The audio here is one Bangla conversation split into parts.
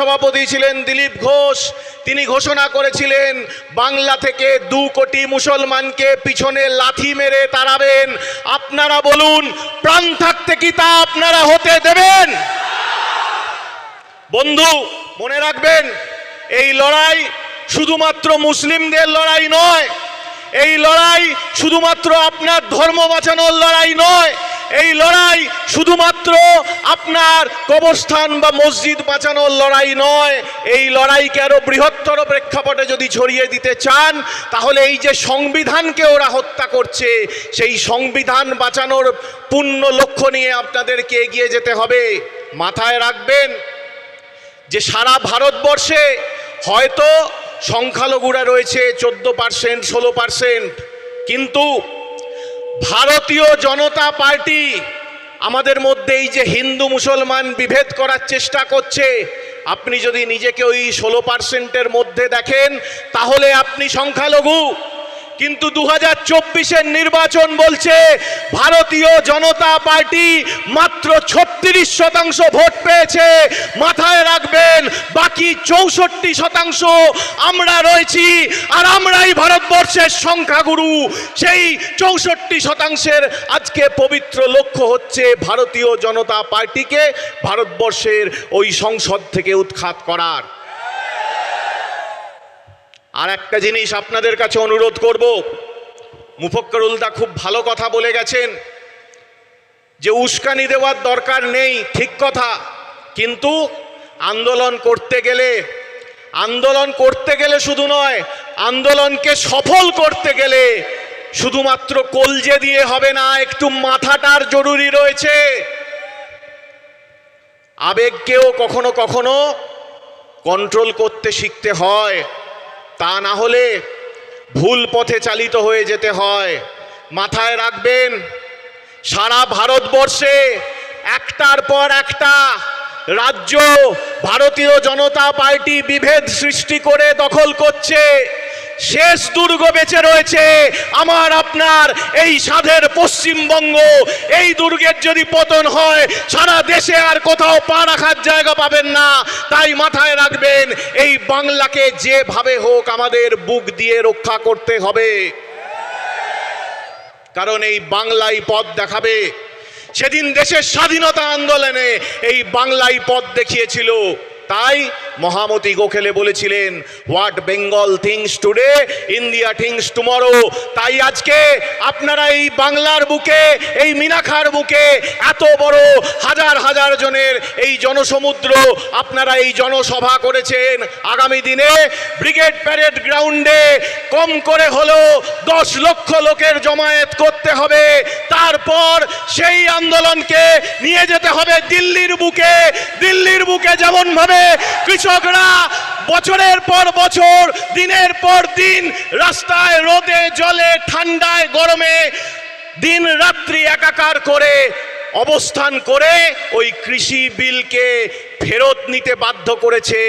সভাপতি ছিলেন দিলীপ ঘোষ। তিনি ঘোষণা করেছিলেন, বাংলা থেকে দু কোটি মুসলমানকে পিছনে লাথি মেরে তাড়াবেন। আপনারা বলুন, প্রাণ থাকতে কি তা আপনারা হতে দেবেন? বন্ধু, মনে রাখবেন, এই লড়াই শুধুমাত্র মুসলিমদের লড়াই নয়, এই লড়াই শুধুমাত্র আপনার ধর্ম বাঁচানোর লড়াই নয় এই লড়াই শুধুমাত্র আপনার কবরস্থান বা মসজিদ বাঁচানোর লড়াই নয়। এই লড়াইকে আরও বৃহত্তর প্রেক্ষাপটে যদি ছড়িয়ে দিতে চান, তাহলে এই যে সংবিধানকে ওরা হত্যা করছে, সেই সংবিধান বাঁচানোর পূর্ণ লক্ষ্য নিয়ে আপনাদেরকে এগিয়ে যেতে হবে। মাথায় রাখবেন যে সারা ভারতবর্ষে হয়তো সংখ্যালঘুরা রয়েছে, চোদ্দ পার্সেন্ট, ষোলো পার্সেন্ট। কিন্তু ভারতীয় জনতা পার্টি আমাদের মধ্যে এই যে হিন্দু মুসলমান বিভেদ করার চেষ্টা করছে, আপনি যদি নিজেকে ওই ষোলো পার্সেন্টের মধ্যে দেখেন, তাহলে আপনি সংখ্যালঘু। কিন্তু দু হাজার নির্বাচন বলছে ভারতীয় জনতা পার্টি মাত্র ছত্রিশ শতাংশ ভোট পেয়েছে। মাথায় রাখবেন, বাকি চৌষট্টি শতাংশ আমরা রয়েছি আর আমরাই ভারতবর্ষের সংখ্যাগুরু। সেই চৌষট্টি শতাংশের আজকে পবিত্র লক্ষ্য হচ্ছে ভারতীয় জনতা পার্টিকে ভারতবর্ষের ওই সংসদ থেকে উৎখাত করার। আর একটা জিনিস আপনাদের কাছে অনুরোধ করব। মুফক্করুলদা খুব ভালো কথা বলে গেছেন যে উস্কানি দেওয়ার দরকার নেই, ঠিক কথা। কিন্তু আন্দোলন করতে গেলে, আন্দোলন করতে গেলে শুধু নয়, আন্দোলনকে সফল করতে গেলে শুধুমাত্র কলজে দিয়ে হবে না, একটু মাথাটার জরুরি রয়েছে। আবেগকেও কখনো কখনো কন্ট্রোল করতে শিখতে হয়। তা না হলে ভুল পথে চালিত হয়ে যেতে হয়। মাথায় রাখবেন, সারা ভারতবর্ষে একটার পর একটা রাজ্য ভারতীয় জনতা পার্টি বিভেদ সৃষ্টি করে দখল করছে। শেষ দুর্গ বেঁচে রয়েছে। আমার, আপনার এই সাধের পশ্চিমবঙ্গ, এই দুর্গের যদি পতন হয়, সারা দেশে আর কোথাও পা রাখার জায়গা পাবেন না। তাই মাথায় রাখবেন, এই বাংলাকে যেভাবে হোক আমাদের বুক দিয়ে রক্ষা করতে হবে। কারণ এই বাংলাই পথ দেখাবে। সেদিন দেশের স্বাধীনতা আন্দোলনে এই বাংলাই পথ দেখিয়েছিল। তাই মহামতি গোখেলে বলেছিলেন what Bengal thinks today India thinks tomorrow তাই আজকে আপনারা এই বাংলার বুকে, এই মিনাখার বুকে এত বড় হাজার হাজার জনের এই জনসমুদ্র আপনারা এই জনসভা করেছেন। আগামী দিনে ব্রিগেড প্যারেড গ্রাউন্ডে কম করে হলেও দশ লক্ষ লোকের জমায়েত করতে হবে। তারপর সেই আন্দোলনকে নিয়ে যেতে হবে দিল্লির বুকে। দিল্লির বুকে যেমন ভাবে কৃষকরা বছরের পর বছর, দিনের পর দিন রাস্তায়, রোদে, জলে, ঠান্ডায়, গরমে দিন রাত্রি একাকার করে অবস্থান করে ওই কৃষি বিলকে ফেরত নিতে বাধ্য করেছে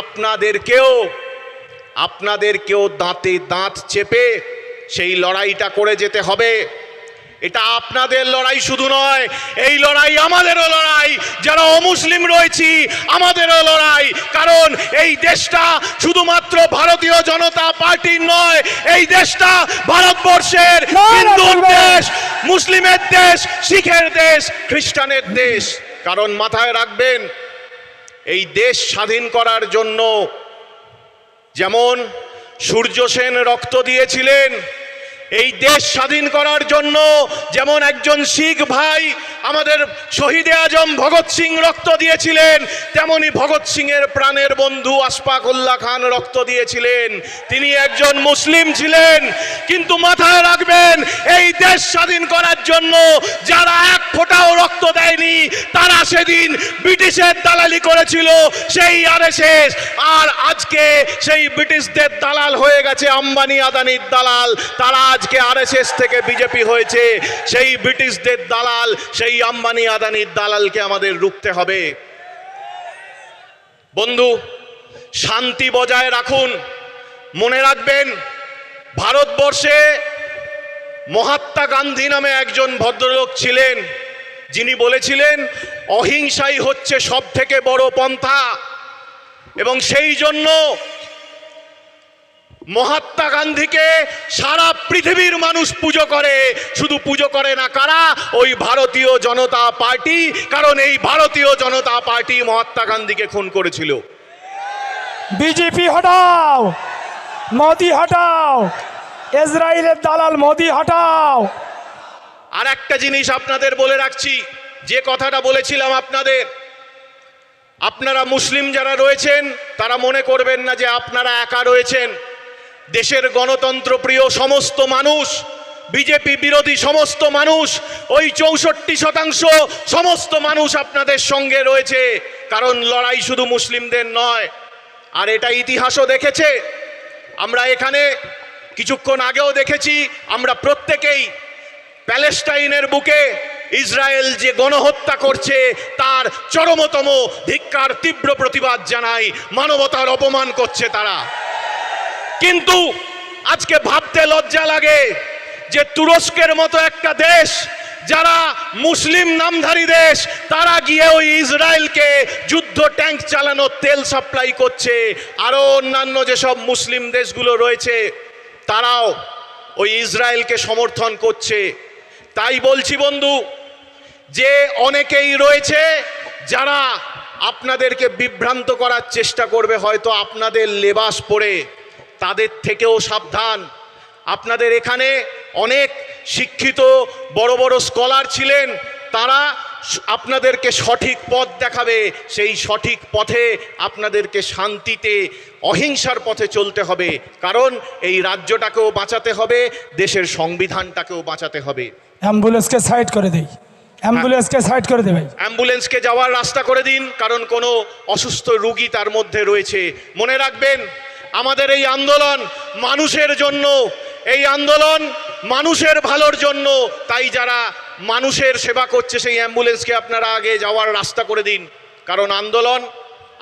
আপনাদেরকেও। আপনাদেরকেও দাঁতে দাঁত চেপে সেই লড়াইটা করে যেতে হবে। এটা আপনাদের লড়াই শুধু নয় এই লড়াই আমাদেরও লড়াই। যারা অমুসলিম রয়েছি আমাদেরও লড়াই। কারণ এই দেশটা শুধুমাত্র ভারতীয় জনতা পার্টির নয় এই দেশটা ভারতবর্ষের হিন্দুর দেশ মুসলিমের দেশ শিখের দেশ খ্রিস্টানের দেশ। কারণ মাথায় রাখবেন এই দেশ স্বাধীন করার জন্য যেমন সূর্য সেন রক্ত দিয়েছিলেন এই দেশ স্বাধীন করার জন্য যেমন একজন শিখ ভাই আমাদের শহীদে আজম ভগৎ সিং রক্ত দিয়েছিলেন, তেমনি ভগৎ সিং এর প্রাণের বন্ধু আশফাকুল্লাহ খান রক্ত দিয়েছিলেন। তিনি একজন মুসলিম ছিলেন, কিন্তু মাথায় রাখবেন, এই দেশ স্বাধীন করার জন্য যারা এক ফোঁটাও রক্ত দেয়নি, তারা সেদিন ব্রিটিশের দালালি করেছিল, সেই আরএসএস। আর আজকে সেই ব্রিটিশদের দালাল হয়ে গেছে আম্বানি আদানির দালাল, তারা আজকে আরএসএস থেকে বিজেপি হয়েছে, সেই ব্রিটিশদের দালাল, সেই আম্বানি আদানির দালালকে আমাদের রুখতে হবে। বন্ধু, শান্তি বজায় রাখুন। মনে রাখবেন, ভারতবর্ষে মহাত্মা গান্ধী নামে একজন ভদ্রলোক ছিলেন। যিনি বলেছিলেন, অহিংসাই হচ্ছে সব থেকে বড় পন্থা। এবং সেই জন্য মহাত্মা গান্ধীকে সারা পৃথিবীর মানুষ পুজো করে। শুধু পুজো করে না কারা? ওই ভারতীয় জনতা পার্টি। কারণ এই ভারতীয় জনতা পার্টি মহাত্মা গান্ধীকে খুন করেছিল। বিজেপি হটাও মোদি হটাও ইসরায়েলের দালাল মোদি হটাও। আর একটা জিনিস আপনাদের বলে রাখছি যে কথাটা বলেছিলাম আপনাদের আপনারা মুসলিম যারা রয়েছেন তারা মনে করবেন না যে আপনারা একা রয়েছেন। দেশের গণতন্ত্র প্রিয় সমস্ত মানুষ, বিজেপি বিরোধী সমস্ত মানুষ, ওই চৌষট্টি শতাংশ সমস্ত মানুষ আপনাদের সঙ্গে রয়েছে। কারণ লড়াই শুধু মুসলিমদের নয়, আর এটা ইতিহাসও দেখেছে। আমরা এখানে কিছুক্ষণ আগেও দেখেছি, আমরা প্রত্যেকেই প্যালেস্টাইনের বুকে ইসরায়েল যে গণহত্যা করছে, তার চরমতম ধিক্কার, তীব্র প্রতিবাদ জানাই, মানবতার অপমান করছে তারা। কিন্তু আজকে ভাবতে লজ্জা লাগে যে তুরস্কের মতো একটা দেশ, যারা মুসলিম নামধারী দেশ, তারা গিয়ে ওই ইসরায়েলকে যুদ্ধ ট্যাঙ্ক চালানো, তেল সাপ্লাই করছে। আরও অন্যান্য যেসব মুসলিম দেশগুলো রয়েছে, তারাও ওই ইসরায়েলকে সমর্থন করছে। তাই বলছি বন্ধু, যে অনেকেই রয়েছে, যারা আপনাদেরকে বিভ্রান্ত করার চেষ্টা করবে, হয়তো আপনাদের লেবাস পরে তাদের থেকেও সাবধান। আপনাদের এখানে অনেক শিক্ষিত বড় বড় স্কলার ছিলেন তারা আপনাদেরকে সঠিক পথ দেখাবে। সেই সঠিক পথে আপনাদেরকে শান্তিতে অহিংসার পথে চলতে হবে। কারণ এই রাজ্যটাকেও বাঁচাতে হবে দেশের সংবিধানটাকেও বাঁচাতে হবে। অ্যাম্বুলেন্সকে সাইড করে দেই। অ্যাম্বুলেন্সকে সাইড করে দে ভাই অ্যাম্বুলেন্সকে যাওয়ার রাস্তা করে দিন কারণ কোনো অসুস্থ রুগী তার মধ্যে রয়েছে। মনে রাখবেন আমাদের এই আন্দোলন মানুষের জন্য, এই আন্দোলন মানুষের ভালোর জন্য। তাই যারা মানুষের সেবা করছে সেই অ্যাম্বুলেন্সকে আপনারা আগে যাওয়ার রাস্তা করে দিন। কারণ আন্দোলন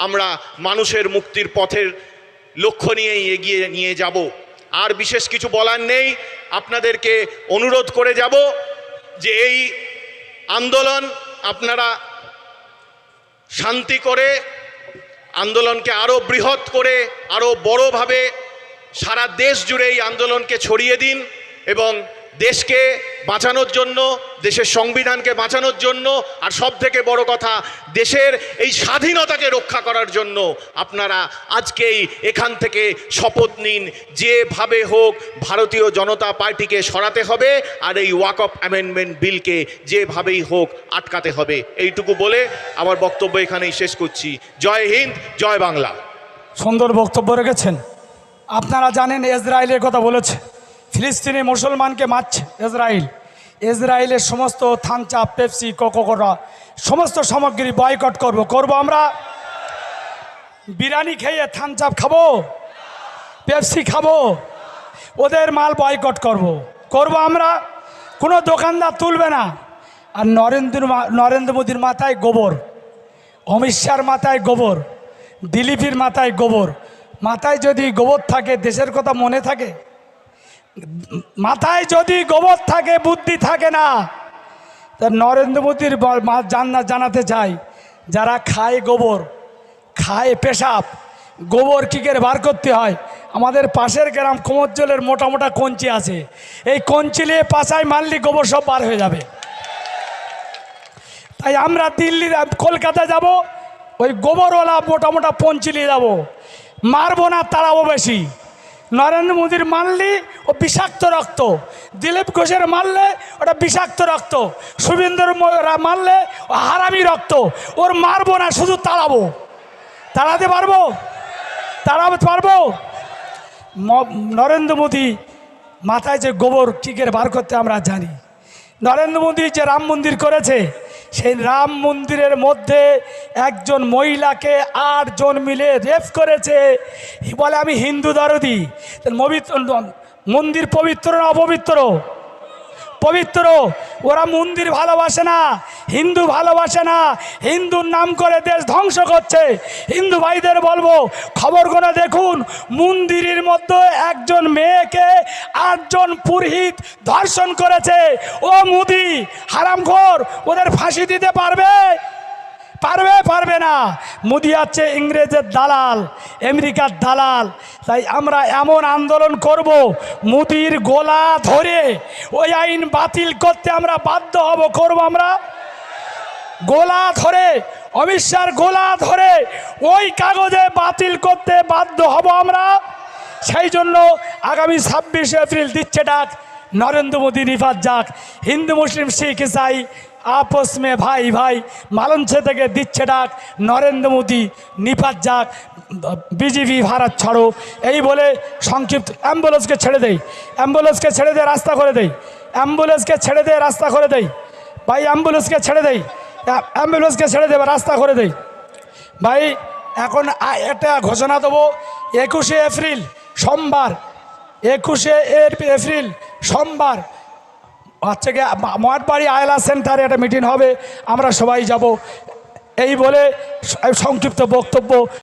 আমরা মানুষের মুক্তির পথের লক্ষ্য নিয়েই এগিয়ে নিয়ে যাব। আর বিশেষ কিছু বলার নেই, আপনাদেরকে অনুরোধ করে যাব যে এই আন্দোলন আপনারা শান্তি করে আন্দোলনকে আরও বৃহৎ করে আরও বড়োভাবে সারা দেশ জুড়ে এই আন্দোলনকে ছড়িয়ে দিন এবং দেশকে বাঁচানোর জন্য, দেশের সংবিধানকে বাঁচানোর জন্য, আর সব থেকে বড় কথা, দেশের এই স্বাধীনতাকে রক্ষা করার জন্য আপনারা আজকেই এখান থেকে শপথ নিন, যেভাবে হোক ভারতীয় জনতা পার্টিকে সরাতে হবে, আর এই ওয়াক অফ অ্যামেন্ডমেন্ট বিলকে যেভাবেই হোক আটকাতে হবে। এইটুকু বলে আমার বক্তব্য এখানেই শেষ করছি। জয় হিন্দ, জয় বাংলা। সুন্দর বক্তব্য রেখেছেন। আপনারা জানেন ইসরায়েলের কথা বলেছে। ফিলিস্তিনি মুসলমানকে মারছে ইসরায়েল। ইসরায়েলের সমস্ত থানচা, পেপসি কোকোকোরা সমস্ত সামগ্রী বয়কট করব। করব আমরা? বিরিয়ানি খেয়ে থানচাপ খাব? পেপসি খাব? ওদের মাল বয়কট করব। করব আমরা? কোনো দোকানদার তুলবে না। আর নরেন্দ্র নরেন্দ্র মোদীর মাথায় গোবর। অমিত শাহর মাথায় গোবর। দিলীপের মাথায় গোবর। মাথায় যদি গোবর থাকে, দেশের কথা মনে থাকে মাথায় যদি গোবর থাকে, বুদ্ধি থাকে না, তা নরেন্দ্র মোদীর জান্নাত জানাতে চাই, যারা খায় গোবর, খায় পেশাব, গোবর কী করে বার করতে হয়, আমাদের পাশের গ্রাম কোমরজলের মোটা মোটা কঞ্চি আছে, এই কঞ্চি নিয়ে পাশায় মারলি গোবর সব বার হয়ে যাবে। তাই আমরা দিল্লি, কলকাতা যাব, ওই গোবরওয়ালা মোটা মোটা পঞ্চি নিয়ে যাব, মারবো না, তাড়াবো বেশি। নরেন্দ্র মোদীর মারলি ও বিষাক্ত রক্ত। দিলীপ ঘোষের মারলে ওটা বিষাক্ত রক্ত। শুভেন্দর মারলে ও হারামি রক্ত। ওর মারবো না, শুধু তাড়াবো। তাড়াতে পারব? তাড়াতে পারব? নরেন্দ্র মোদী মাথায় যে গোবর টিকের বার করতে আমরা জানি। নরেন্দ্র মোদী যে রাম মন্দির করেছে সেই রাম মন্দিরের মধ্যে একজন মহিলাকে আটজন মিলে রেপ করেছে। বলে, আমি হিন্দু দরদি। মন্দির পবিত্র না অপবিত্র? পবিত্র। ওরা মন্দির ভালোবাসে না, হিন্দু ভালোবাসে না, হিন্দুর নাম করে দেশ ধ্বংস করছে। হিন্দু ভাইদের বলব, খবরগুলো দেখুন, মন্দিরের মধ্যে একজন মেয়েকে আটজন পুরোহিত ধর্ষণ করেছে। ও মুদি, হারামখোর, ওদের ফাঁসি দিতে পারবে? পারবে পারবে না। মোদি আছে ইংরেজের দালাল, আমেরিকার দালাল। তাই আমরা এমন আন্দোলন করব, মুদির গোলা ধরে ওই আইন বাতিল করতে আমরা বাধ্য হব, করব আমরা? গোলা ধরে অমিত শাহর গোলা ধরে ওই কাগজে বাতিল করতে বাধ্য হব আমরা। সেই জন্য আগামী ছাব্বিশে এপ্রিল দিচ্ছে ডাক, নরেন্দ্র মোদী নিফাত যাক। হিন্দু, মুসলিম, শিখ ইসাই আপস মে ভাই ভাই, মালঞ্চে থেকে দিচ্ছে ডাক, নরেন্দ্র মোদী নিফাত যাক, বিজেপি, ভারত ছাড়ো। এই বলে সংক্ষিপ্ত, অ্যাম্বুলেন্সকে ছেড়ে দেই, অ্যাম্বুলেন্সকে ছেড়ে দিয়ে রাস্তা করে দেই, অ্যাম্বুলেন্সকে ছেড়ে দিয়ে রাস্তা করে দেই। ভাই, অ্যাম্বুলেন্সকে ছেড়ে দেই, অ্যা- অ্যাম্বুলেন্সকে ছেড়ে দেবে রাস্তা করে দেই। ভাই, এখন একটা ঘোষণা দেবো, একুশে এপ্রিল সোমবার, একুশে এপ্রিল সোমবার হচ্ছে গিয়ে মঠবাড়ি আয়লা সেন্টারে একটা মিটিং হবে, আমরা সবাই যাব। এই বলে সংক্ষিপ্ত বক্তব্য।